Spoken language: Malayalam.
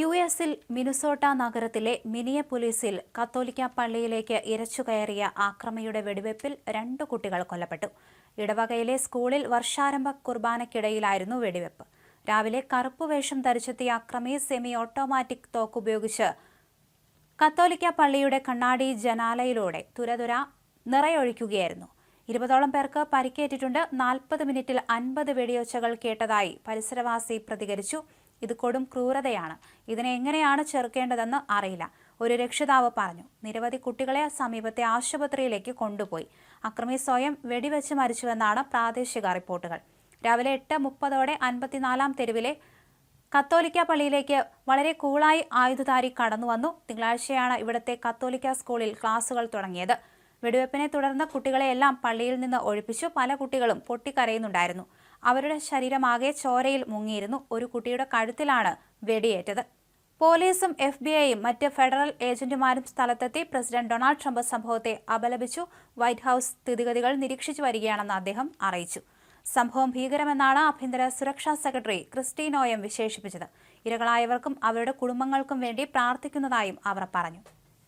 യു എസിൽ മിനുസോട്ട നഗരത്തിലെ മിനിയ പോലീസിൽ കത്തോലിക്ക പള്ളിയിലേക്ക് ഇരച്ചുകയറിയ ആക്രമിയുടെ വെടിവെപ്പിൽ രണ്ടു കുട്ടികൾ കൊല്ലപ്പെട്ടു. ഇടവകയിലെ സ്കൂളിൽ വർഷാരംഭ കുർബാനയ്ക്കിടയിലായിരുന്നു വെടിവെപ്പ്. രാവിലെ കറുപ്പ് വേഷം ധരിച്ചെത്തിയ അക്രമി സെമി ഓട്ടോമാറ്റിക് തോക്ക് ഉപയോഗിച്ച് കത്തോലിക്ക പള്ളിയുടെ കണ്ണാടി ജനാലയിലൂടെ തുരതുര നിറയൊഴിക്കുകയായിരുന്നു. ഇരുപതോളം പേർക്ക് പരിക്കേറ്റിട്ടുണ്ട്. നാൽപ്പത് മിനിറ്റിൽ അൻപത് വെടിയൊച്ചകൾ കേട്ടതായി പരിസരവാസി പ്രതികരിച്ചു. ഇത് കൊടും ക്രൂരതയാണ്. ഇതിനെ എങ്ങനെയാണ് ചെറുക്കേണ്ടതെന്ന് അറിയില്ല. ഒരു രക്ഷിതാവ് പറഞ്ഞു നിരവധി കുട്ടികളെ സമീപത്തെ ആശുപത്രിയിലേക്ക് കൊണ്ടുപോയി. അക്രമി സ്വയം വെടിവെച്ച് മരിച്ചുവെന്നാണ് പ്രാദേശിക റിപ്പോർട്ടുകൾ. രാവിലെ എട്ട് മുപ്പതോടെ അൻപത്തിനാലാം തെരുവിലെ കത്തോലിക്ക പള്ളിയിലേക്ക് വളരെ കൂളായി ആയുധധാരി കടന്നു വന്നു തിങ്കളാഴ്ചയാണ് ഇവിടുത്തെ കത്തോലിക്ക സ്കൂളിൽ ക്ലാസുകൾ തുടങ്ങിയത്. വെടിവെപ്പിനെ തുടർന്ന് കുട്ടികളെയെല്ലാം പള്ളിയിൽ നിന്ന് ഒഴിപ്പിച്ചു. പല കുട്ടികളും പൊട്ടിക്കരയുന്നുണ്ടായിരുന്നു. അവരുടെ ശരീരമാകെ ചോരയിൽ മുങ്ങിയിരുന്നു. ഒരു കുട്ടിയുടെ കഴുത്തിലാണ് വെടിയേറ്റത്. പോലീസും എഫ് ബി ഐയും മറ്റ് ഫെഡറൽ ഏജന്റുമാരും സ്ഥലത്തെത്തി. പ്രസിഡന്റ് ഡൊണാൾഡ് ട്രംപ് സംഭവത്തെ അപലപിച്ചു. വൈറ്റ് ഹൌസ് സ്ഥിതിഗതികൾ നിരീക്ഷിച്ചു വരികയാണെന്ന് അദ്ദേഹം അറിയിച്ചു. സംഭവം ഭീകരമെന്നാണ് ആഭ്യന്തര സുരക്ഷാ സെക്രട്ടറി ക്രിസ്റ്റീനോയം വിശേഷിപ്പിച്ചത്. ഇരകളായവർക്കും അവരുടെ കുടുംബങ്ങൾക്കും വേണ്ടി പ്രാർത്ഥിക്കുന്നതായും അവർ പറഞ്ഞു.